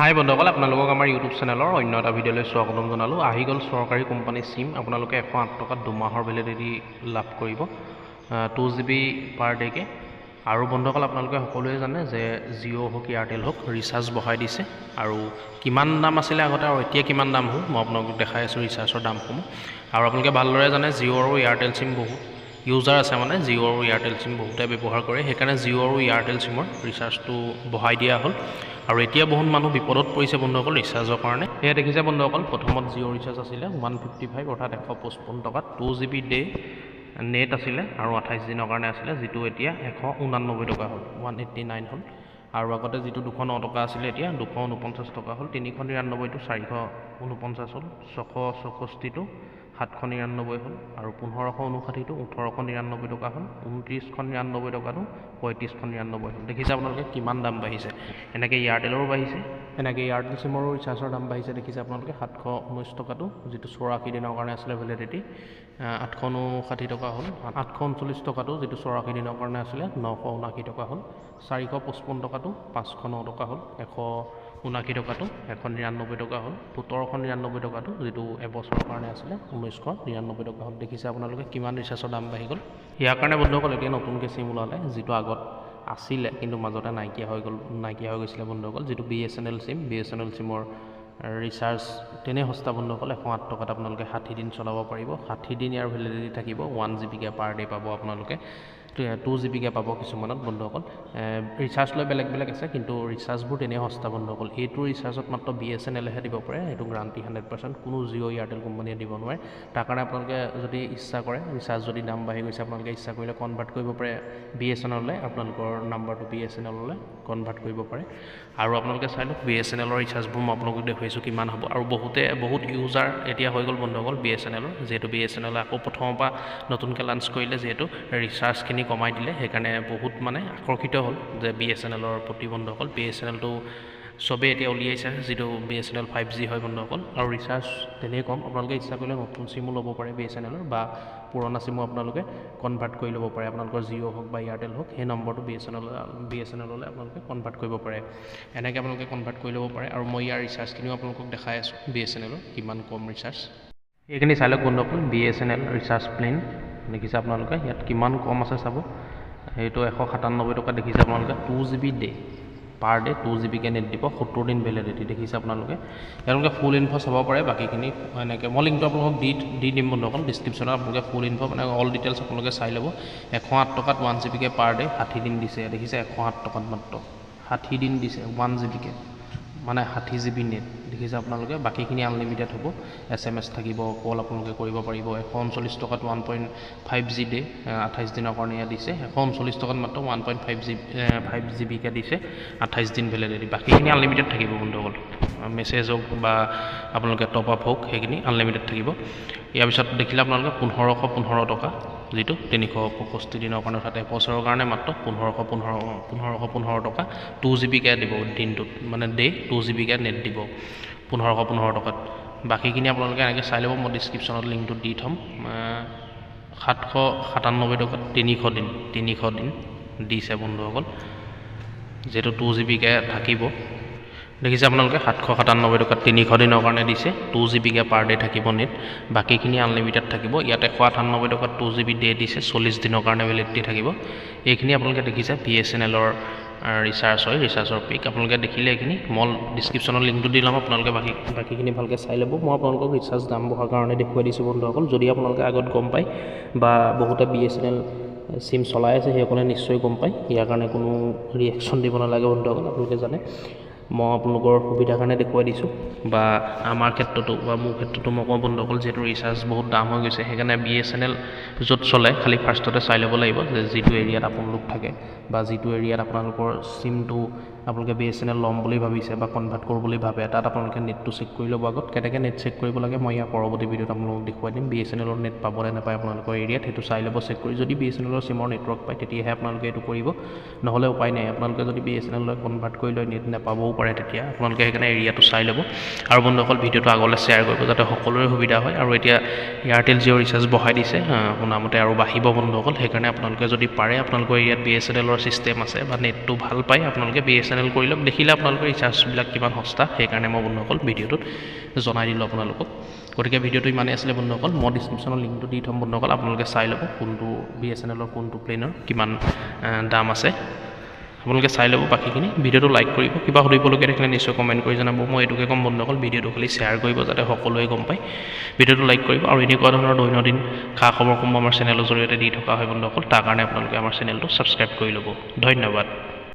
হাই বন্ধুসকল আপোনালোকক আমাৰ ইউটিউব চেনেলৰ অন্য এটা ভিডিঅ'লৈ স্বাগতম জনালোঁ। আহি গ'ল চৰকাৰী কোম্পানী চিম আপোনালোকে এশ আঠ টকাত দুমাহৰ ভেলিডিটি লাভ কৰিব টু জি বি পাৰ ডে'কে আৰু বন্ধুসকল আপোনালোকে সকলোৱে জানে যে জিঅ' হওক এয়াৰটেল হওক ৰিচাৰ্জ বঢ়াই দিছে। আৰু কিমান দাম আছিলে আগতে আৰু এতিয়া কিমান দাম হ'ল মই আপোনালোকক দেখাই আছোঁ ৰিচাৰ্জৰ দামসমূহ। আৰু আপোনালোকে ভালদৰে জানে জিঅ' আৰু এয়াৰটেল চিম বহুত ইউজাৰ আছে মানে জিঅ' আৰু এয়াৰটেল চিম বহুতে ব্যৱহাৰ কৰে। সেইকাৰণে জিঅ' আৰু এয়াৰটেল চিমৰ ৰিচাৰ্জটো বঢ়াই দিয়া হ'ল। আৰু এতিয়া বহুত মানুহ বিপদত পৰিছে বন্ধুসকল ৰিচাৰ্জৰ কাৰণে। সেয়া দেখিছে বন্ধুসকল প্ৰথমত জিঅ' ৰিচাৰ্জ আছিলে ওৱান ফিফটি ফাইভ অৰ্থাৎ এশ পঁচপন্ন টকাত। Two G B day net আছিলে আৰু আঠাইছ দিনৰ কাৰণে আছিলে যিটো এতিয়া এশ ঊনানব্বৈ টকা হ'ল ওৱান এইট্টি নাইন হ'ল। আৰু আগতে যিটো দুশ ন টকা আছিলে এতিয়া দুশ ঊনপঞ্চাছ টকা হ'ল তিনিশ নিৰান্নব্বৈটো চাৰিশ ঊনপঞ্চাছ হ'ল ছশ চৌষষ্ঠিটো সাতশ নিৰান্নব্বৈ হ'ল আৰু পোন্ধৰশ ঊনষাঠিটো ওঠৰশ নিৰান্নব্বৈ টকা হ'ল ঊনত্ৰিছশ নিৰান্নব্বৈ টকাটো পঁয়ত্ৰিছশ নিৰান্নব্বৈ হ'ল। দেখিছে আপোনালোকে কিমান দাম বাঢ়িছে। এনেকৈ এয়াৰটেলৰো বাঢ়িছে। এনেকৈ এয়াৰটেল চিমৰো ৰিচাৰ্জৰ দাম বাঢ়িছে দেখিছে আপোনালোকে সাতশ ঊনৈছ টকাটো যিটো চৌৰাশী দিনৰ কাৰণে আছিলে ভেলিডিটি আঠশ ঊনষাঠি টকা হ'ল আঠশ ঊনচল্লিছ টকাটো যিটো চৌৰাশী দিনৰ কাৰণে আছিলে নশ ঊনাশী টকা হ'ল চাৰিশ পঁচপন্ন টকাটো পাঁচশ ন টকা হ'ল এশ ঊনাশী টকাটো এশ নিৰান্নব্বৈ টকা হ'ল। সোতৰশ নিৰান্নব্বৈ টকাটো যিটো এবছৰৰ কাৰণে আছিলে ঊনৈছশ নিৰান্নব্বৈ টকা হ'ল। দেখিছে আপোনালোকে কিমান ৰিচাৰ্জৰ দাম বাঢ়ি গ'ল। ইয়াৰ কাৰণে বন্ধুসকল এতিয়া নতুনকৈ চিম ওলালে যিটো আগত আছিলে কিন্তু মাজতে নাইকিয়া হৈ গ'ল নাইকিয়া হৈ গৈছিলে বন্ধুসকল যিটো B S N L SIM B S N L চিমৰ ৰিচাৰ্জ তেনেই সস্তা বন্ধুসকল এশ আঠ টকাত আপোনালোকে ষাঠি দিন চলাব পাৰিব। ষাঠি দিন ইয়াৰ ভেলিডিটি থাকিব ওৱান জি বিকৈ পাৰ ডে' পাব আপোনালোকে। টু জি বিকৈ পাব কিছুমানত বন্ধুসকল ৰিচাৰ্জ লৈ বেলেগ বেলেগ আছে কিন্তু ৰিচাৰ্জবোৰ তেনেই সস্তা বন্ধুসকল এইটো ৰিচাৰ্জত মাত্ৰ বি এছ এন এলেহে দিব পাৰে এইটো গ্ৰাণ্টি হাণ্ড্ৰেড পাৰ্চেণ্ট কোনো জিঅ' এয়াৰটেল কোম্পানীয়ে দিব নোৱাৰে। তাৰ কাৰণে আপোনালোকে যদি ইচ্ছা কৰে ৰিচাৰ্জ যদি দাম বাঢ়ি গৈছে আপোনালোকে ইচ্ছা কৰিলে কনভাৰ্ট কৰিব পাৰে বি এছ এন এললৈ আপোনালোকৰ নাম্বাৰটো বি এছ এন এললৈ কনভাৰ্ট কৰিব পাৰে। আৰু আপোনালোকে চাই লওক বি এছ এন এলৰ ৰিচাৰ্জবোৰ মই আপোনালোকক দেখুৱাইছোঁ কিমান হ'ব। আৰু বহুতে বহুত ইউজাৰ এতিয়া হৈ গ'ল বন্ধুসকল বি এছ এন এলৰ যিহেতু বি এছ এন এলে আকৌ প্ৰথমৰ পৰা নতুনকৈ লাঞ্চ কৰিলে যিহেতু ৰিচাৰ্জখিনি কমাই দিলে সেইকাৰণে বহুত মানে আকৰ্ষিত হ'ল যে বি এছ এন এলৰ প্ৰতি বন্ধুসকল বি এছ এন এলটো চবেই এতিয়া উলিয়াইছে যিটো B S N L five G হয় বন্ধুসকল আৰু ৰিচাৰ্জ তেনেই কম। আপোনালোকে ইচ্ছা কৰিলে নতুন চিমো ল'ব পাৰে বি এছ এন এলৰ বা পুৰণা চিমো আপোনালোকে কনভাৰ্ট কৰি ল'ব পাৰে। আপোনালোকৰ জিঅ' হওক বা এয়াৰটেল হওক সেই নম্বৰটো B S N L B S N এললৈ আপোনালোকে কনভাৰ্ট কৰিব পাৰে। এনেকৈ আপোনালোকে কনভাৰ্ট কৰি ল'ব পাৰে। আৰু মই ইয়াৰ ৰিচাৰ্জখিনিও আপোনালোকক দেখাই আছোঁ বি এছ এন এলৰ কিমান কম ৰিচাৰ্জ এইখিনি চাই লওক বন্ধুসকল B S N L recharge plan দেখিছে আপোনালোকে। ইয়াত কিমান কম আছে চাব। সেইটো এশ সাতান্নব্বৈ টকা দেখিছে আপোনালোকে। Two G B day per day two G বিকৈ net দিব সত্তৰ দিন ভেলিডিটি দেখিছে আপোনালোকে। তেওঁলোকে ফুল ইনফ' চাব পাৰে বাকীখিনি এনেকৈ। মই লিংকটো আপোনালোকক দি দি দিম বন্ধুসকল ডিছক্ৰিপশ্যনত আপোনালোকে ফুল ইনফ' মানে অল ডিটেইলছ আপোনালোকে চাই ল'ব। এশ আঠ টকাত ওৱান জি বিকৈ পাৰ ডে ষাঠি দিন দিছে। দেখিছে এশ আঠ টকাত মাত্ৰ। ষাঠি দিন দিছে ওৱান জি বিকৈ মানে ষাঠি জি বি নেট দেখিছে আপোনালোকে? বাকীখিনি আনলিমিটেড হ'ব। এছ এম এছ থাকিব কল আপোনালোকে কৰিব পাৰিব। এশ ঊনচল্লিছ টকাত one point five G day আঠাইছ দিনৰ কাৰণে ইয়াত দিছে। এশ ঊনচল্লিছ টকাত মাত্ৰ one point five G five G বিকৈ দিছে। আঠাইছ দিন ভেলিডিটি বাকীখিনি আনলিমিটেড থাকিব বন্ধুসকল। মেছেজ হওক বা আপোনালোকে টপ আপ হওক সেইখিনি আনলিমিটেড থাকিব। ইয়াৰ পিছত দেখিলে আপোনালোকে পোন্ধৰশ পোন্ধৰ টকা যিটো তিনিশ পঁয়ষষ্ঠি দিনৰ কাৰণে অৰ্থাৎ এবছৰৰ কাৰণে মাত্ৰ পোন্ধৰশ পোন্ধৰ পোন্ধৰশ পোন্ধৰ টকা টু জি বিকৈ দিব দিনটোত মানে ডে টু জি বিকৈ নেট দিব পোন্ধৰশ পোন্ধৰ টকাত। বাকীখিনি আপোনালোকে এনেকৈ চাই ল'ব মই ডিছক্ৰিপশ্যনত লিংকটো দি থ'ম। সাতশ সাতান্নব্বৈ টকাত তিনিশ দিন তিনিশ দিন দিছে বন্ধুসকল যিহেতু টু জি বিকৈ থাকিব। দেখিছে আপোনালোকে? সাতশ সাতান্নব্বৈ টকাত তিনিশ দিনৰ কাৰণে দিছে। টু জি বিকৈ পাৰ ডে' থাকিব নেট বাকীখিনি আনলিমিটেড থাকিব। ইয়াত এশ আঠান্নব্বৈ টকাত টু জি বি ডে দিছে। চল্লিছ দিনৰ কাৰণে ভেলিডিটি থাকিব। এইখিনি আপোনালোকে দেখিছে। বি এছ এন এলৰ ৰিচাৰ্জ হয়। ৰিচাৰ্জৰ পিক আপোনালোকে দেখিলে এইখিনি। মই ডিছক্ৰিপশ্যনৰ লিংকটো দি ল'ম। আপোনালোকে বাকী বাকীখিনি ভালকৈ চাই ল'ব। মই আপোনালোকক ৰিচাৰ্জ দাম বঢ়াৰ কাৰণে দেখুৱাই দিছোঁ বন্ধুসকল। যদি আপোনালোকে আগত গম পায় বা বহুতে B S N L SIM চলাই আছে সেইসকলে নিশ্চয় গম পায়। ইয়াৰ কাৰণে কোনো ৰিয়েকশ্যন দিব নালাগে বন্ধুসকল। আপোনালোকে জানে। মই আপোনালোকৰ সুবিধাৰ কাৰণে দেখুৱাই দিছোঁ। বা আমাৰ ক্ষেত্ৰতো বা মোৰ ক্ষেত্ৰতো মই কওঁ বন্ধুসকল যিহেতু ৰিচাৰ্জ বহুত দাম হৈ গৈছে সেইকাৰণে বি এছ এন এল য'ত চলে খালি ফাৰ্ষ্টতে চাই ল'ব লাগিব যে যিটো এৰিয়াত আপোনালোক থাকে বা যিটো এৰিয়াত আপোনালোকৰ চিমটো আপোনালোকে বি এছ এন এল ল'ম বুলি ভাবিছে বা কনভাৰ্ট কৰোঁ বুলি ভাবে তাত আপোনালোকে নেটটো চেক কৰি ল'ব আগত। কেনেকৈ নেট চেক কৰিব লাগে মই ইয়াৰ পৰৱৰ্তী ভিডিঅ'ত আপোনালোকক দেখুৱাই দিম। বি এছ এন এলৰ নেট পাবনে নাপায় আপোনালোকৰ এৰিয়াত সেইটো চাই ল'ব চেক কৰি। যদি বি এছ এন এলৰ চিমৰ নেটৱৰ্ক পায় তেতিয়াহে আপোনালোকে এইটো কৰিব। নহ'লে উপায় নাই আপোনালোকে যদি বি এছ এন এললৈ কনভাৰ্ট কৰি লয় নেট নাপাবও পাৰে তেতিয়া। আপোনালোকে সেইকাৰণে এৰিয়াটো চাই ল'ব। আৰু বন্ধুসকল ভিডিঅ'টো আগলৈ শ্বেয়াৰ কৰিব যাতে সকলোৰে সুবিধা হয়। আৰু এতিয়া এয়াৰটেল জিঅ' ৰিচাৰ্জ বঢ়াই দিছে শুনামতে আৰু বাঢ়িব বন্ধুসকল সেইকাৰণে আপোনালোকে যদি পাৰে আপোনালোকৰ এৰিয়াত বি এছ এন এলৰ ছিষ্টেম আছে বা নেটটো ভাল পায় আপোনালোকে B S N N L কৰি লওক। দেখিলে আপোনালোকে ৰিচাৰ্জবিলাক কিমান সস্তা সেইকাৰণে মই বন্ধুসকল ভিডিঅ'টোত জনাই দিলোঁ আপোনালোকক। গতিকে ভিডিঅ'টো ইমানেই আছিলে বন্ধুসকল মই ডিছক্ৰিপশ্যনৰ লিংকটো দি থ'ম বন্ধুসকল আপোনালোকে চাই ল'ব কোনটো বি এছ এন এলৰ কোনটো প্লেনৰ কিমান দাম আছে। আপোনালোকে চাই ল'ব বাকীখিনি। ভিডিঅ'টো লাইক কৰিব কিবা সুধিবলগীয়া থাকিলে নিশ্চয় কমেণ্ট কৰি জনাব। মই এইটোকে ক'ম বন্ধুসকল ভিডিঅ'টো খালি শ্বেয়াৰ কৰিব যাতে সকলোৱে গম পায়। ভিডিঅ'টো লাইক কৰিব আৰু এনেকুৱা ধৰণৰ দৈনন্দিন খা খবৰসমূহ আমাৰ চেনেলৰ জৰিয়তে দি থকা হয় বন্ধুসকল তাৰ কাৰণে আপোনালোকে আমাৰ চেনেলটো ছাবস্ক্ৰাইব কৰি ল'ব। ধন্যবাদ।